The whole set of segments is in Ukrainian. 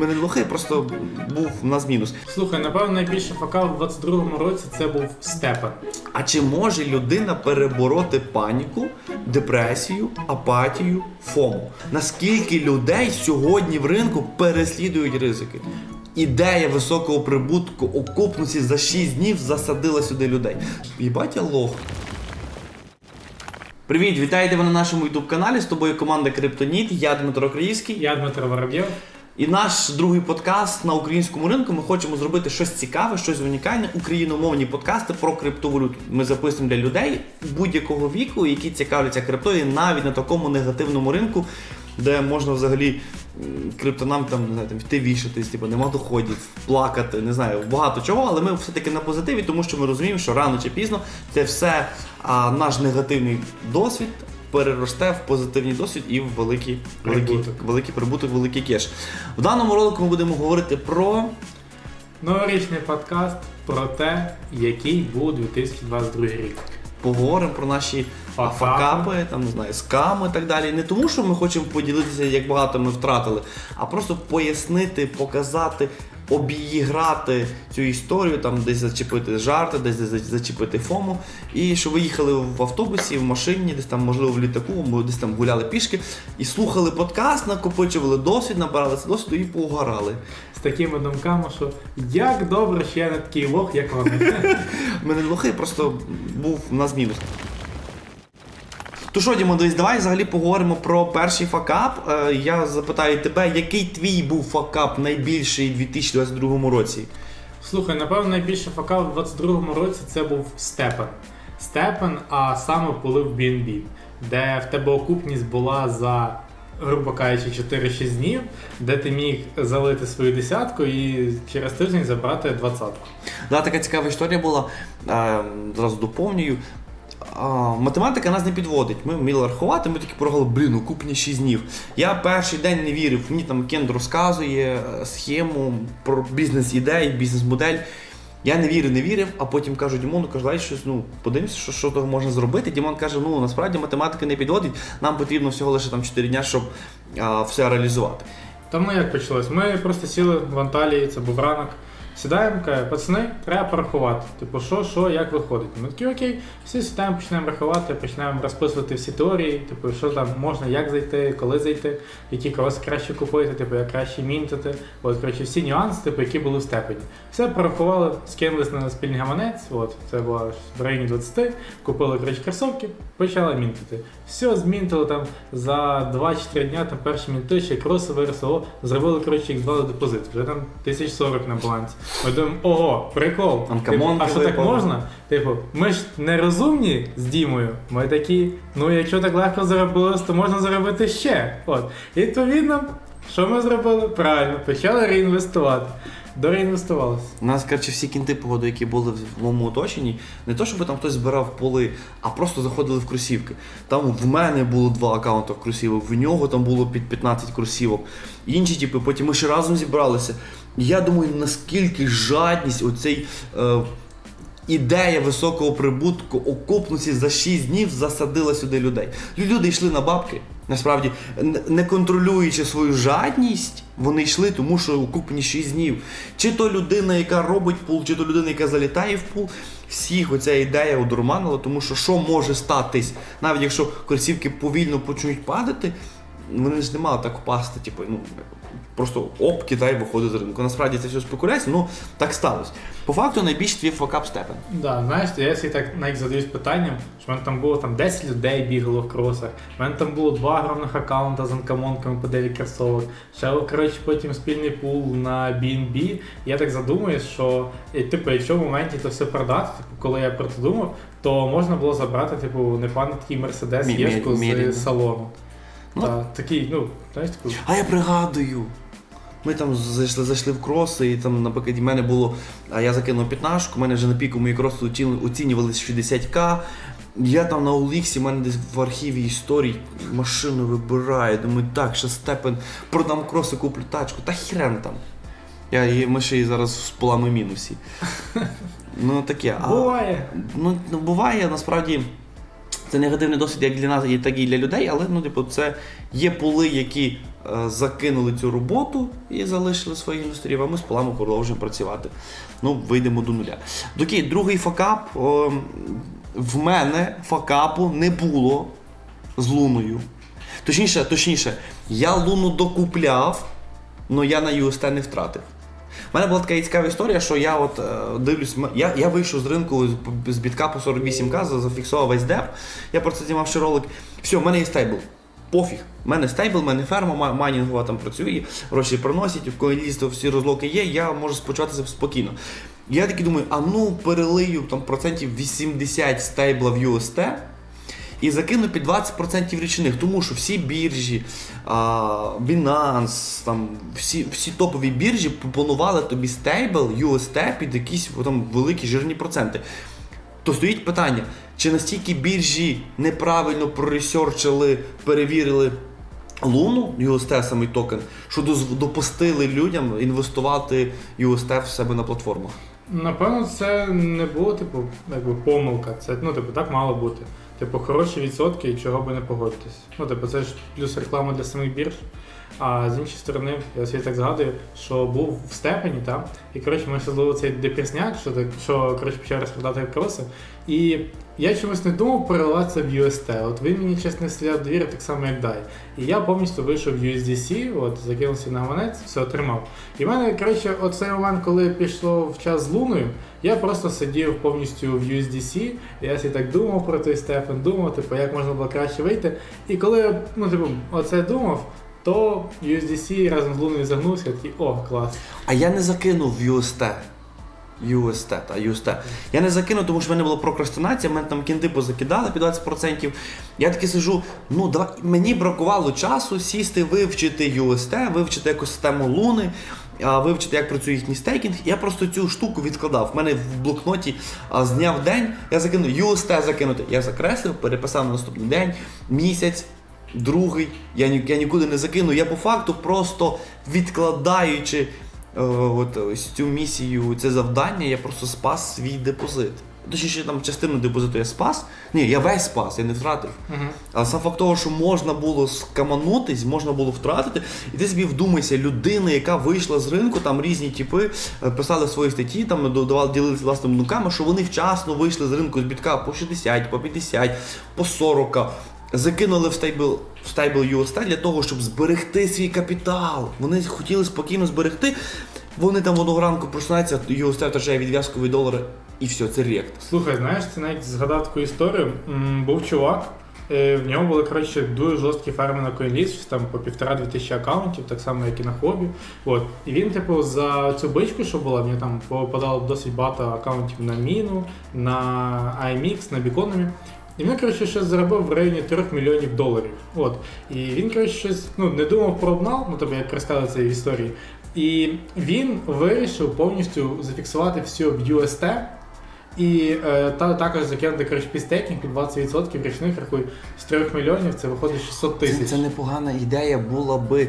Ми не лохи, просто був у нас мінус. Слухай, напевно, найбільший факап в 22-му році це був Степан. А чи може людина перебороти паніку, депресію, апатію, фому? Наскільки людей сьогодні в ринку переслідують ризики? Ідея високого прибутку окупності за 6 днів засадила сюди людей. Їбать я лох. Привіт, вітаєте ви на нашому youtube каналі. З тобою команда Криптоніт. Я Дмитро Краївський. Я Дмитро Воробєв. І наш другий подкаст на українському ринку. Ми хочемо зробити щось цікаве, щось унікальне, україномовні подкасти про криптовалюту. Ми записуємо для людей будь-якого віку, які цікавляться криптою, навіть на такому негативному ринку, де можна взагалі криптонам там не знаю, там йти вішатись, типу, нема доходів, плакати, не знаю, багато чого, але ми все-таки на позитиві, тому що ми розуміємо, що рано чи пізно це все а, наш негативний досвід. Переросте в позитивний досвід і в великий, великий, Прибуток. великий прибуток, великий кеш. В даному ролику ми будемо говорити про Новорічний подкаст про те, який був 2022 рік. поговоримо про наші Факапи. факапи, там не знаю, сками і так далі. Не тому, що ми хочемо поділитися, як багато ми втратили, а просто пояснити, показати. Обіграти цю історію, там десь зачепити жарти, десь зачепити фому. І що ви їхали в автобусі, в машині, десь там, можливо, в літаку, або десь там гуляли пішки, і слухали подкаст, накопичували досвід, набиралися досвіду і поугарали. З такими думками, що як добре, що я не такий лох, як вони. Ми не лохи, просто був у нас мінус. То що, Дімо, дивись, давай взагалі поговоримо про перший факап. Е, Я запитаю тебе, який твій був факап найбільший у 2022 році? Слухай, напевно, найбільший факап в 22-му році це був Степан. Степан, а саме полив BNB, де в тебе окупність була за, грубо кажучи, 4-6 днів, де ти міг залити свою десятку і через тиждень забрати двадцятку. Да, така цікава історія була. Е, Зразу доповнюю. Математика нас не підводить. Ми вміли рахувати, ми такі порахували, блін, окупні 6 днів. Я перший день не вірив. Мені там Кенд розказує е, схему про бізнес-ідеї, бізнес-модель. Я не вірив, не вірив, а потім кажу Дімону, кажу, давай щось, ну, подивимося, що, що того можна зробити. Дімон каже, ну насправді математика не підводить, нам потрібно всього лише там 4 дня, щоб а, все реалізувати. Тому як почалось? Ми просто сіли в Анталії, це був ранок. Сідаємо, каже, пацани, треба порахувати. Типу, що, що, як виходить. Ми такі окей, всі сідаємо, починаємо рахувати, починаємо розписувати всі теорії, типу, що там можна, як зайти, коли зайти, які кроси краще купити, типу, як краще мінтити. От, коротше, всі нюанси, типу, які були в степені. Все порахували, скинулись на спільний гаманець, от, це було в районі 20, купили коротше, кросовки, почали мінтити. Все змінтили там за 2-4 дня, там перші мінти, ще кроси виросли, зробили, коротше, їх звали депозит, вже там 1040 на балансі. Ми думаємо, ого, прикол. Типу, а що так можна? Типу, ми ж не розумні з Дімою. Ми такі, ну якщо так легко заробилось, то можна заробити ще. От. І відповідно, що ми зробили? Правильно, почали реінвестувати. Дореінвестувалися. У нас, коротше, всі кінти погоди, які були в моєму оточенні, не то, щоб там хтось збирав поли, а просто заходили в кросівки. Там в мене було два аккаунти в кросівок, в нього там було під 15 кросівок. Інші, типу, потім ми ще разом зібралися. Я думаю, наскільки жадність, оцей. Е, Ідея високого прибутку окупності за 6 днів засадила сюди людей. Люди йшли на бабки. Насправді, не контролюючи свою жадність, вони йшли, тому що окупні 6 днів. Чи то людина, яка робить пул, чи то людина, яка залітає в пул, всіх оця ідея одурманила, тому що що може статись, навіть якщо кросівки повільно почнуть падати, вони ж не мали так впасти, типу, ну. Просто оп, Китай виходить з ринку. Насправді це все спекуляція, ну так сталося. По факту найбільш твій факап степен. Да, знаєш, я собі так навіть задаюсь питанням, що в мене там було там 10 людей бігало в кросах, в мене там було два огромних аккаунта з анкамонками по 9 кросовок, ще коротше, потім спільний пул на BNB. Я так задумуюсь, що типу, якщо в моменті то все продати, типу, коли я про це думав, то можна було забрати, типу, непевний такий мерседес єшку з салону. Ну. Та, такий, ну, знаєш, таку. А я пригадую. Ми там зайшли, зайшли в кроси, і там, наприклад, в мене було, а я закинув 15, у мене вже на піку мої кроси оцінювалися 60к. Я там на Оліксі, в мене десь в архіві історій машину вибираю. Думаю, так, ще степен, продам кроси, куплю тачку. Та хрен там. Я, і ми ще й зараз в полами мінусі. Ну таке. А, Буває. Ну, ну, буває, насправді. Це негативний досвід як для нас, так і для людей, але ну, типу, це є пули, які закинули цю роботу і залишили своїх інвесторів, а ми з полами продовжуємо працювати. Ну, вийдемо до нуля. Окей, другий факап. В мене факапу не було з луною. Точніше, точніше, я луну докупляв, але я на UST не втратив. У мене була така цікава історія, що я от е, дивлюсь, я, я вийшов з ринку з- бітка по 48к, за- зафіксував весь деп. Я про це знімав ще ролик. Все, в мене є стейбл. Пофіг. У мене стейбл, в мене ферма, майнінгова там працює, гроші приносять, в коалісті всі розлоки є, я можу спочатися спокійно. Я такий думаю, а ну перелию там процентів 80 стейбла в UST, і закину під 20% річних, тому що всі біржі, а, Binance, там, всі, всі топові біржі пропонували тобі стейбл UST під якісь там, великі жирні проценти. То стоїть питання, чи настільки біржі неправильно проресерчили, перевірили Луну, UST самий токен, що допустили людям інвестувати UST в себе на платформах. Напевно, це не було, типу, якби помилка. Це ну, типу, так мало бути. Типу, хороші відсотки і чого би не погодитись. Ну, типу, це ж плюс реклама для самих бірж. А з іншої сторони, я собі так згадую, що був в степені, там, і коротше, ми ще зловили цей депресняк, що, так, що коротше, почав розповідати кроси. І я чомусь не думав переливатися в UST. От ви мені чесно стріляв довіри, так само, як дай. І я повністю вийшов в USDC, от, закинувся на гаманець, все отримав. І в мене, коротше, оцей момент, коли пішло в час з луною, я просто сидів повністю в USDC, і я собі так думав про той Стефан, думав, типу, як можна було краще вийти. І коли ну, типу, оце думав, то USDC разом з луною загнувся, такий, о, клас. А я не закинув в UST. UST, та UST. Я не закинув, тому що в мене була прокрастинація, мене там кінти позакидали під 20%. Я таки сижу, ну давай, мені бракувало часу сісти, вивчити UST, вивчити екосистему Луни, вивчити, як працює їхній стейкінг. Я просто цю штуку відкладав. У мене в блокноті а, з день я закинув UST закинути. Я закреслив, переписав на наступний день, місяць. Другий, я, ні- я нікуди не закину. Я по факту просто відкладаючи е, от, ось цю місію, це завдання, я просто спас свій депозит. Точніше, там частину депозиту я спас. Ні, я весь спас, я не втратив. Угу. Але сам факт того, що можна було скаманутись, можна було втратити, і ти собі вдумайся, людина, яка вийшла з ринку, там різні типи е, писали свої статті, там додавали, ділилися власними думками, що вони вчасно вийшли з ринку з бітка по 60, по 50, по 40. Закинули в стейбл, в стейбл UST для того, щоб зберегти свій капітал. Вони хотіли спокійно зберегти. Вони там одного ранку просинаються, UST втрачає відв'язкові долари, і все, це рект. Слухай, знаєш, ти навіть згадав таку історію. М, Був чувак, е, в нього були коротше дуже жорсткі ферми на CoinList, щось там по півтора-дві тисячі аккаунтів, так само, як і на хобі. От. І він, типу, за цю бичку, що була, нього там попадало досить багато аккаунтів на Міну, на IMX, на Бікономі. І він, коротше, щось заробив в районі 3 мільйонів доларів. От. І він, коротше, щось ну, не думав про обнал, ну тобі як розказав це в історії. І він вирішив повністю зафіксувати все в UST. І е, та, також закинути коротше, пістейкінг під 20% річних рахуй з 3 мільйонів, це виходить 600 Це, тисяч. це непогана ідея була би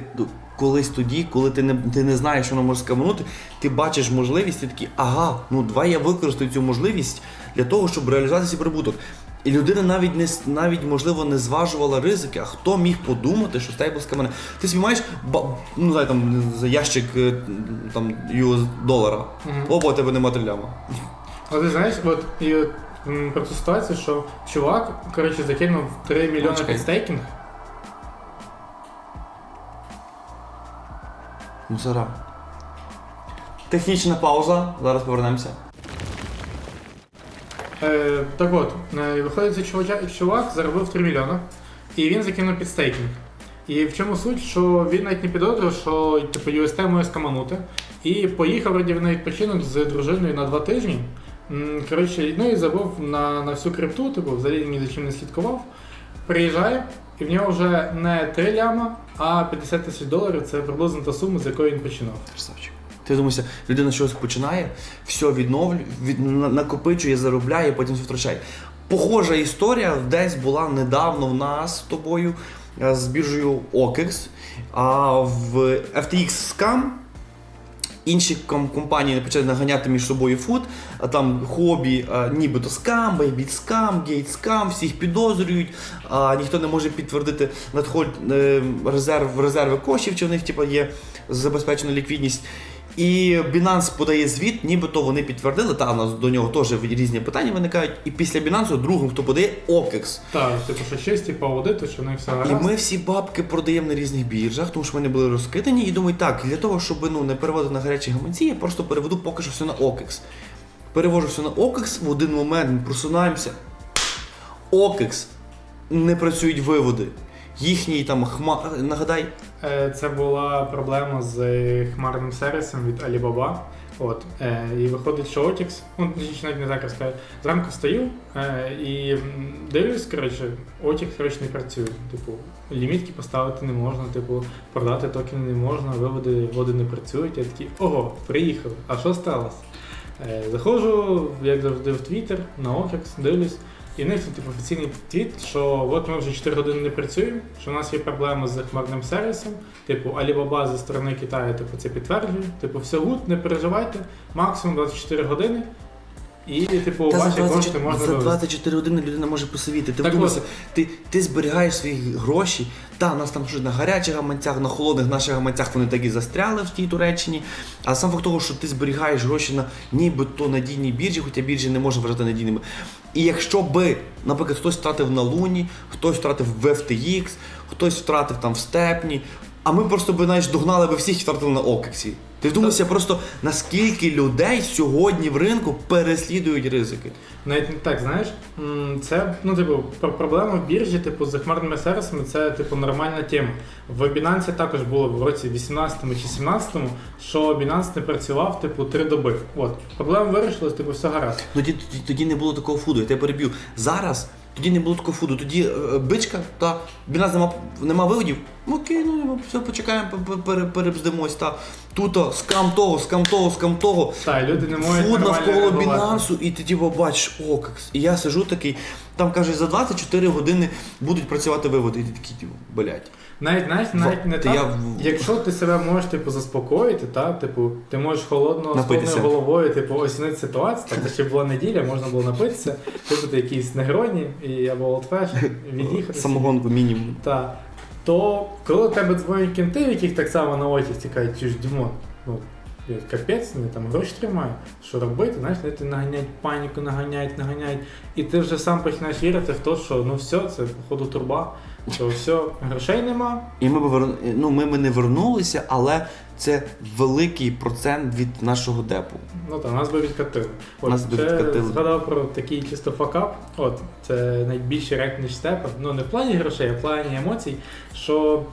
колись тоді, коли ти не, ти не знаєш, що воно може скаманути, ти бачиш можливість, ти такий, ага, ну давай я використаю цю можливість для того, щоб реалізувати свій прибуток. І людина навіть не навіть можливо не зважувала ризики, а хто міг подумати, що стейбл скамане. Ти собі маєш ну, знає, там, за ящик е, там, US долара. Мгм. Оба у тебе нема триляма. Але ти знаєш, от і от, про цю ситуацію, що чувак коротше, закинув 3 мільйони під стейкінг. Мусора. Технічна пауза, зараз повернемося. Е, так от, е, виходить, цей чувача- чувак заробив 3 мільйони, і він закинув під стейкінг. І в чому суть, що він навіть не підозрював, що типу, UST може скаманути. І поїхав раді на відпочинок з дружиною на два тижні. Коротше, ну і забув на, на всю крипту, типу, взагалі ні за чим не слідкував. Приїжджає, і в нього вже не 3 ляма, а 50 тисяч доларів це приблизно та сума, з якої він починав. Красавчик. Ти думаєшся, людина щось починає, все відновлює, від, накопичує, заробляє, потім все втрачає. Похожа історія десь була недавно в нас з тобою е, з біржею OKEX. А в FTX Scam інші компанії почали наганяти між собою фуд, а там хобі, а, нібито скам, бейбіт скам, гейт скам, всіх підозрюють, а ніхто не може підтвердити надход е, резерв, резерви коштів, чи в них типу, є забезпечена ліквідність. І Binance подає звіт, нібито вони підтвердили, та у нас до нього теж різні питання виникають. І після Binance другим, хто подає, OKEX. Так, типу, що честь, типу аудиту, що них все І ми всі бабки продаємо на різних біржах, тому що вони були розкидані. І думаю, так, для того, щоб ну, не переводити на гарячі гаманці, я просто переведу поки що все на OKEX. Перевожу все на OKEX, в один момент ми просунаємося. OKEX не працюють виводи. Їхній там хма. Нагадай, Це була проблема з хмарним сервісом від Alibaba. От, е, і виходить, що OTX, ну, не так розкажу. Зранку встаю е, і дивлюсь, коротше, OTX, коротше, не працює. Типу, лімітки поставити не можна, типу, продати токени не можна, виводи води не працюють. Я такий, ого, приїхали. А що сталося? Е, заходжу, як завжди, в Twitter, на OKEX, дивлюсь. І в них тут типу, офіційний твіт, що от ми вже 4 години не працюємо, що у нас є проблеми з хмарним сервісом. Типу, Alibaba зі сторони Китаю типу, це підтверджує. Типу, все гуд, не переживайте, максимум 24 години. І, типу, та за ваші кошти можна за вивести. 24 години людина може посивіти. Ти Так вдумайся, ти, ти зберігаєш свої гроші. Та, у нас там щось на гарячих гаманцях, на холодних наших гаманцях вони так і застряли в тій Туреччині. А сам факт того, що ти зберігаєш гроші на нібито надійній біржі, хоча біржі не можна вважати надійними. І якщо би, наприклад, хтось втратив на Луні, хтось втратив в FTX, хтось втратив там в степні, а ми просто би знаєш, догнали би всіх і втратили на Окексі. Ти вдумайся просто наскільки людей сьогодні в ринку переслідують ризики. Навіть не так, знаєш, це ну, типу, проблема в біржі, типу, з хмарними сервісами, це типу нормальна тема. В Binance також було в році 18 чи 17, що Binance не працював, типу, три доби. От. Проблема вирішилась, типу, все гаразд. Тоді, тоді, тоді не було такого фуду, я тебе переб'ю. Зараз тоді не було такого фуду. Тоді е, бичка, та біля нема, нема виводів. Ну, Окей, ну все, почекаємо, пе- пе- пере- перебздимось. Та тут о, скам того, скам того, скам того. Так, люди не можуть Фуд нормально навколо реагувати. бінансу, і ти типу бачиш окекс. І я сижу такий, там каже, за 24 години будуть працювати виводи. І ти такий, типу, блядь. Навіть, навіть, навіть не так. я Якщо ти себе можеш типу, заспокоїти, та, типу, ти можеш холодно Напитися. головою типу, оцінити ситуацію, там, це ще була неділя, можна було напитися, випити якісь негроні і або fashion, від'їхати. Самогонку мінімум. Та, то коли у тебе дзвонять кінти, в яких так само на очі тікають, чи ж Дімон, ну, капець, вони там гроші тримають, що робити, знаєш, вони ти наганяють паніку, наганяють, наганяють, і ти вже сам починаєш вірити в те, що ну все, це походу турба, що все, грошей нема, І ми б вер- ну, ми, ми не вернулися, але це великий процент від нашого депу. Ну так, нас би відкатили. От, Нас би ще відкатили. згадав про такий чисто факап. От, це найбільший рек ніж степа. Ну не в плані грошей, а в плані емоцій. Що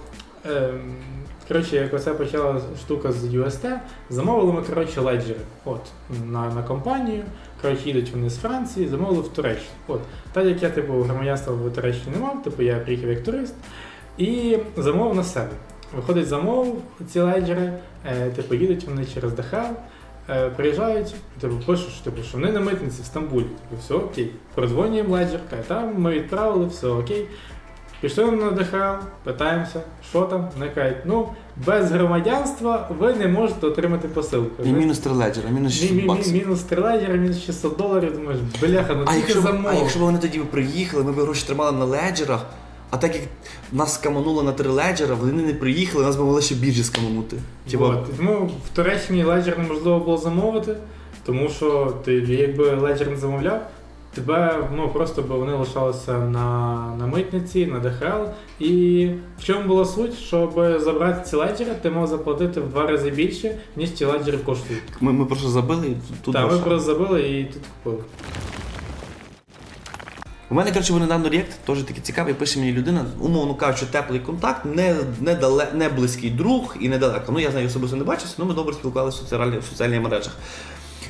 ем, коротше, як оце почала штука з UST, замовили ми коротше леджери. От, на, на компанію. Коротше, їдуть вони з Франції, замовили в Туреччину. От, так як я типу громадянства в Туреччині не мав, типу я приїхав як турист і замовив на себе. Виходить, замовив ці леджери, е, типу їдуть вони через ДХЛ, е, приїжджають, типу, пишуть, що, типу, що вони на митниці в Стамбулі. Типу, все окей. Продзвонюємо леджер, каже, там ми відправили, все окей. Пішли на ДХЛ, питаємося, що там. Вони кажуть, ну, без громадянства ви не можете отримати посилку. І мінус 3 леджера, мінус Мі- 6 мі- мі- баксів. мінус 3 леджера, мінус 600 доларів, думаєш, бляха, ну А тільки якщо, б- замов. а якщо б вони тоді приїхали, ми б гроші тримали на леджерах, а так як нас скамануло на три леджера, вони не приїхали, нас би могли ще біржі скаманути. Типа, От. Тому в Туреччині леджер неможливо було замовити, тому що ти якби леджер не замовляв, тебе ну, просто б вони лишалися на, на митниці, на ДХЛ. І в чому була суть, щоб забрати ці леджери, ти мав заплатити в два рази більше, ніж ці леджери коштують. ми, ми просто забили і тут. Так, ми просто забили і тут купили. У мене, коротше, був недавно реєкт, теж такий цікавий, пише мені людина, умовно кажучи, теплий контакт, не, не, дале, не близький друг і недалеко. Ну, я знаю, особисто не бачився, але ми добре спілкувалися в соціальних мережах.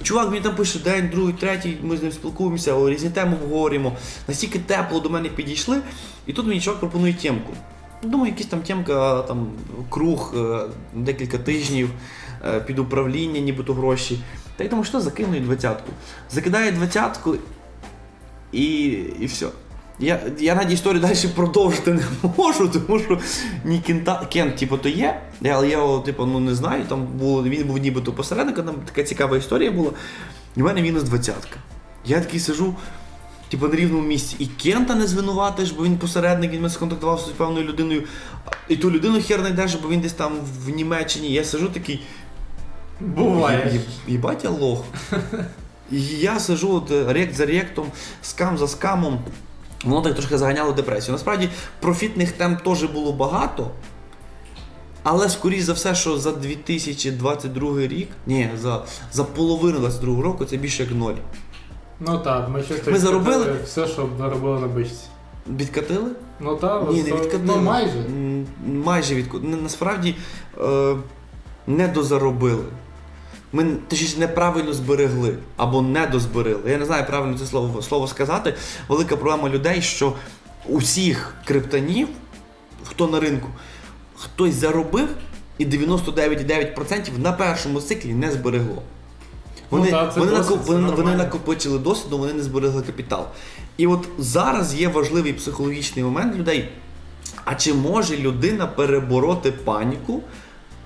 Чувак мені там пише день, другий, третій, ми з ним спілкуємося, різні теми обговорюємо. Настільки тепло до мене підійшли, і тут мені чувак пропонує тємку. Думаю, якась там тємка, там круг, е, декілька тижнів е, під управління, нібито гроші. Та й думаю, що закину і двадцятку. Закидає двадцятку і, і все. Я, я навіть історію далі продовжити не можу, тому що ні кента, Кент, типу, то є, але я його, типу, ну, не знаю. Там було, він був нібито посередником, там така цікава історія була. І в мене мінус двадцятка. Я такий сижу, типу, на рівному місці. І Кента не звинуватиш, бо він посередник, він мене сконтактував з певною людиною. І ту людину хер знайдеш, бо він десь там в Німеччині. Я сижу такий. Буває. «Є- Їбать я лох. І я сижу от, е, рект за ректом, скам за скамом. Воно так трошки заганяло депресію. Насправді профітних тем теж було багато. Але скоріш за все, що за 2022 рік, ні, за, за половину 22 року це більше як ноль. Ну так, ми чисто Ми заробили? все, що заробили на бичці. Відкатили? Ну так, Ні, не відкатили. Ну майже. Майже відкатили. Насправді е, не дозаробили. Ми точніше неправильно зберегли або недозберегли. Я не знаю правильно це слово, слово сказати. Велика проблема людей, що усіх криптонів, хто на ринку, хтось заробив, і 99,9% на першому циклі не зберегло. Ну Вони, так, це вони, досить, вони, вони накопичили досвіду, вони не зберегли капітал. І от зараз є важливий психологічний момент людей. А чи може людина перебороти паніку,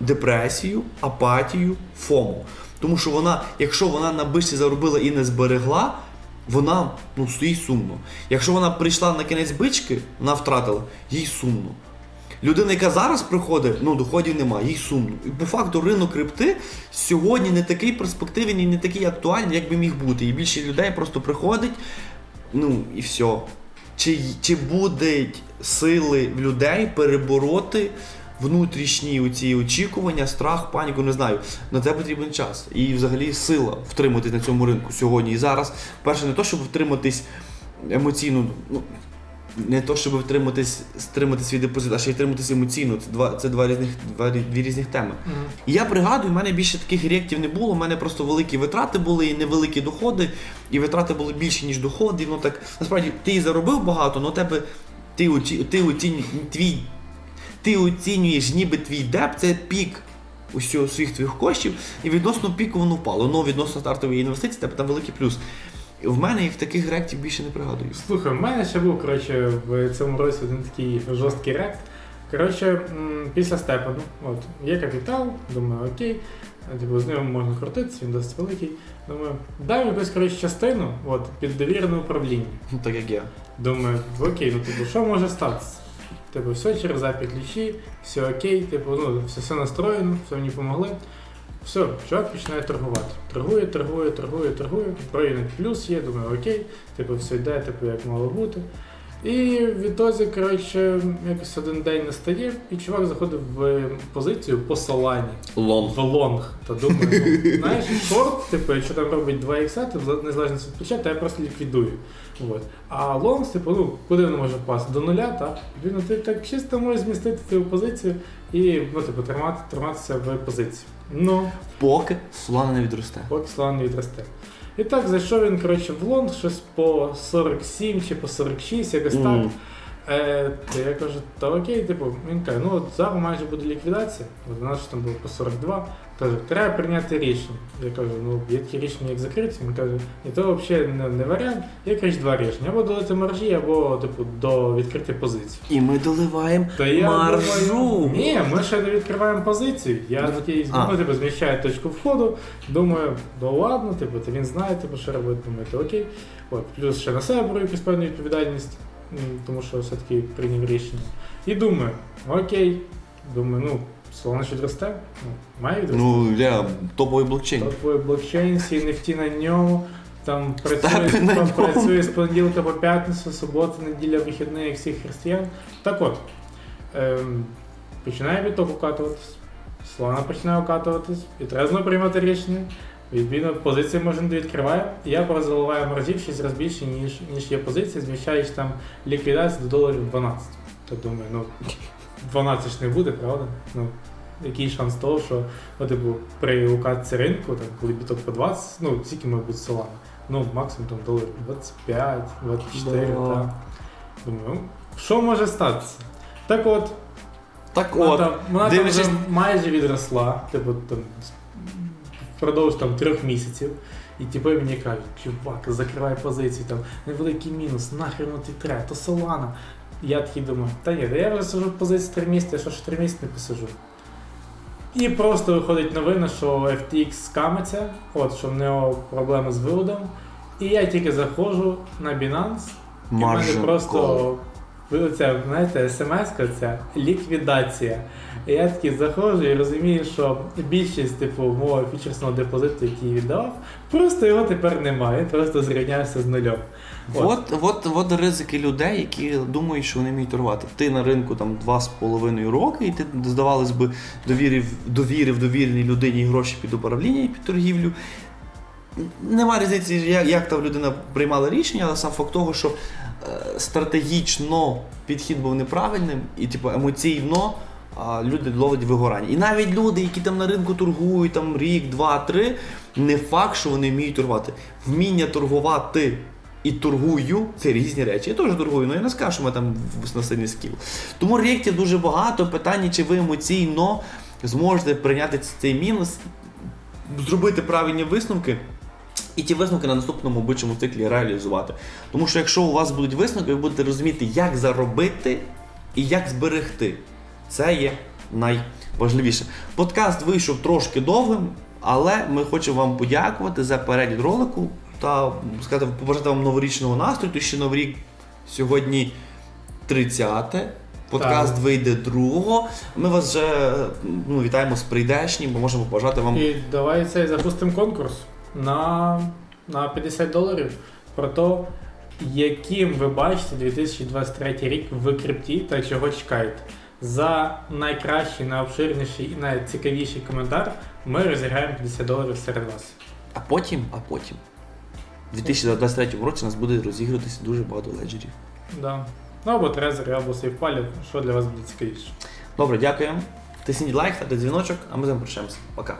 депресію, апатію, фому? Тому що вона, якщо вона на бичці заробила і не зберегла, вона ну, їй сумно. Якщо вона прийшла на кінець бички, вона втратила, їй сумно. Людина, яка зараз приходить, ну доходів немає, їй сумно. І по факту ринок крипти сьогодні не такий перспективний не такий актуальний, як би міг бути. І більше людей просто приходить, ну і все. Чи, чи будуть сили в людей перебороти внутрішні оці очікування, страх, паніку, не знаю. На це потрібен час. І взагалі сила втриматись на цьому ринку сьогодні. І зараз, перше, не то, щоб втриматись емоційно, ну, не то, щоб втриматись, стримати свій депозит, а ще й втриматись емоційно. Це два, це два різних, два, дві різних теми. Мгм. І я пригадую, в мене більше таких реактів не було. У мене просто великі витрати були і невеликі доходи, і витрати були більші, ніж доходи. Воно так насправді ти і заробив багато, але тебе ти, оці, ти, оцінюєш, твій, ти оцінюєш, ніби твій деп це пік усього своїх твоїх коштів, і відносно піку воно впало. Ну, відносно стартової інвестиції, тебе там великий плюс. В мене їх таких реактів більше не пригадую. Слухай, в мене ще був коротше, в цьому році один такий жорсткий рект. Коротше, після степану, от, є капітал, думаю, окей, типу, з ним можна крутитися, він досить великий. Думаю, дай якусь коротше, частину от, під довірене управління. Ну, Так як я. Думаю, окей, ну типу, що може статися? Типу, все через API ключі, все окей, типу, ну, все, все настроєно, все мені допомогли. Все, чувак починає торгувати. Торгує, торгує, торгує, торгує. Проїнок плюс є, думаю, окей, типу, все йде, типу, як мало бути. І відтоді, коротше, якось один день настає, і чувак заходив в позицію посолані. Лонг. в лонг. То думаю, ну, знаєш, шорт, типу, якщо там робить 2 ікса, то незалежно від плеча, то я просто ліквідую. От. А лонг, типу, ну, куди воно може впасти? До нуля, так? Він ти так чисто можеш змістити цю позицію і ну, типу, тримати, триматися в позиції. Ну, Поки Солана не відросте. поки слава не відросте. І так, зайшов він, коротше, в лонг, щось по 47 чи по 46, якось так. Е, то я кажу, та окей, типу, він каже, ну от зараз майже буде ліквідація, от у нас ж там було по 42, каже, треба прийняти рішення. Я кажу, ну є такі рішення, як закриті. Він каже, ні, то взагалі не, не варіант, є коротше, два рішення. Або долити маржі, або типу до відкриття позицій. І ми доливаємо То я маржу. Думаю, ні, ми ще не відкриваємо позицію. Я Ну, такий а. ну, типу, зміщаю точку входу, думаю, ну ладно, типу, то він знає, типу, що робити, думаю, то окей. От, плюс ще на себе беру якусь певну відповідальність, м, тому що все-таки прийняв рішення. І думаю, окей, думаю, ну, Солана ж відросте, ну, має відрости. Ну, я топовий блокчейн. Топовий блокчейн, всі NFT на ньому. Там працює, там працює з понеділка по п'ятницю, субота, неділя, вихідний, як всіх християн. Так от, ем, починає відток укатуватись, слона починає укатуватись, і треба знову приймати рішення. Відповідно, позиція може не відкриває, я просто заливаю 6 разів більше, ніж, ніж є позиція, зміщаючи там ліквідацію до доларів 12. То думаю, ну 12 ж не буде, правда? Ну, який шанс того, що ну, типу, при укатці ринку, там, коли біток по 20, ну, скільки може бути солана? Ну, максимум там доларів 25, 24, Да. так. Думаю, ну, що може статися? Так от, Так вона, от, там, вона там дивлячись- вже майже відросла, типу там впродовж там трьох місяців. І типи мені кажуть, чувак, закривай позицію, там невеликий мінус, нахрен ти треба, то Солана. Я такий думаю, та ні, я вже сижу в позиції 3 місяці, що ж 3 місяці не посижу. І просто виходить новина, що FTX скамиться, от що в нього проблеми з виводом. І я тільки заходжу на Binance, і в мене просто ви- оця, знаєте, смс-ка ця ліквідація. І я такий заходжу і розумію, що більшість типу мого фічерсного депозиту, який віддавав, просто його тепер немає, він просто зрівнявся з нульом. От, от, от ризики людей, які думають, що вони вміють торгувати. Ти на ринку там два з половиною роки, і ти, здавалось би, довірив, довірив довіреній людині гроші під управління і під торгівлю. Нема різниці, як, як там людина приймала рішення, але сам факт того, що е, стратегічно підхід був неправильним, і типу, емоційно а, люди ловлять вигорання. І навіть люди, які там на ринку торгують там рік, два, три, не факт, що вони вміють торгувати. Вміння торгувати і торгую це різні речі. Я теж торгую, але я не скажу, що ми там на сильний скіл. Тому реєктів дуже багато. Питання, чи ви емоційно зможете прийняти цей мінус, зробити правильні висновки. І ті висновки на наступному бичому циклі реалізувати. Тому що якщо у вас будуть висновки, ви будете розуміти, як заробити і як зберегти. Це є найважливіше. Подкаст вийшов трошки довгим, але ми хочемо вам подякувати за перегляд ролику та сказати, побажати вам новорічного настрою. Ще новий рік сьогодні 30. Подкаст Так. вийде 2. Ми вас вже ну, вітаємо з прийдешнім, бо можемо побажати вам. І давай цей запустимо конкурс на, на 50 доларів про те, яким ви бачите 2023 рік в крипті та чого чекаєте. За найкращий, найобширніший і найцікавіший коментар ми розіграємо 50 доларів серед вас. А потім, а потім. У 2023 році у нас буде розігруватися дуже багато леджерів. Да. Ну або трезери, або сейфпалів, що для вас буде цікавіше. Добре, дякуємо. Тисніть лайк, ставте дзвіночок, а ми з вами прощаємося. Пока.